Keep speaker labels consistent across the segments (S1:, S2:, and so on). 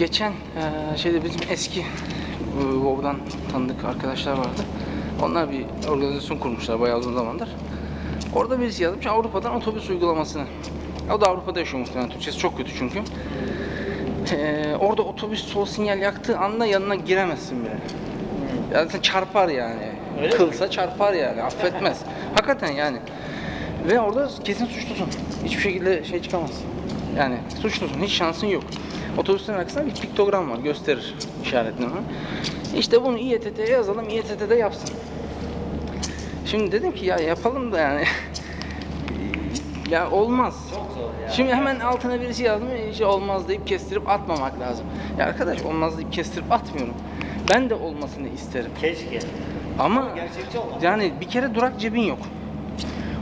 S1: Geçen eee, şeyde bizim eski e, Vov'dan tanıdık arkadaşlar vardı. Onlar bir organizasyon kurmuşlar bayağı uzun zamandır. Orada birisi yazmış Avrupa'dan otobüs uygulamasını. O da Avrupa'da yaşıyor muhtemelen. Türkçesi çok kötü çünkü. Eee, orada otobüs sol sinyal yaktığı anda yanına giremezsin bile. Yani zaten çarpar yani.
S2: Öyle mi?
S1: Kılsa çarpar yani. Affetmez. Hakikaten yani. Ve orada kesin suçlusun. Hiçbir şekilde şey çıkamaz. Yani suçlusun. Hiç şansın yok. Otobüsün arkasında bir piktogram var. Gösterir işaretleme. İşte bunu İETT'ye yazalım. İETT'de yapsın. Şimdi dedim ki ya yapalım da yani. ya olmaz.
S2: Çok zor ya.
S1: Şimdi hemen altına birisi yazmış, işte olmaz deyip kestirip atmamak lazım. Ya arkadaş olmaz deyip kestirip atmıyorum. Ben de olmasını isterim.
S2: Keşke.
S1: Ama
S2: Gerçekçi olmaz.
S1: yani bir kere durak cebin yok.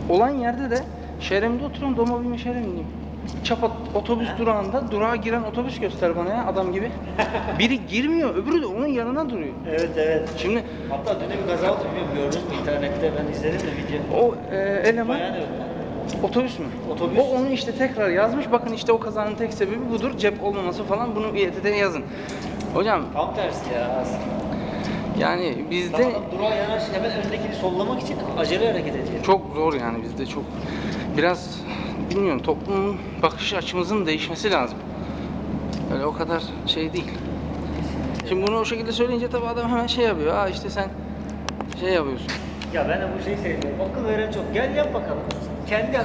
S1: Olan yerde de Şerem'de oturuyorum, doma binme Şerem'deyim. Çapa otobüs durağında durağa giren otobüs göster bana ya adam gibi. Biri girmiyor, öbürü de onun yanına duruyor.
S2: Evet evet.
S1: Şimdi
S2: Hatta dün bir kaza oldu bilmiyorum gördünüz mü internette ben izledim de video.
S1: o e, eleman
S2: Bayan öldü.
S1: otobüs mü?
S2: Otobüs.
S1: O onu işte tekrar yazmış. Bakın işte o kazanın tek sebebi budur. Cep olmaması falan. Bunu İETT'ye yazın. Hocam
S2: Tam tersi ya aslında.
S1: Yani bizde
S2: Adam durağa yanaşır hemen öndekini sollamak için acele hareket ediyor.
S1: çok zor yani bizde çok biraz bilmiyorum toplumun bakış açımızın değişmesi lazım. Öyle o kadar şey değil. Şimdi bunu o şekilde söyleyince tabii adam hemen şey yapıyor. Aa işte sen şey yapıyorsun.
S2: Ya ben de bu şeyi seviyorum. Akıl veren çok. Gel yap bakalım. Kendi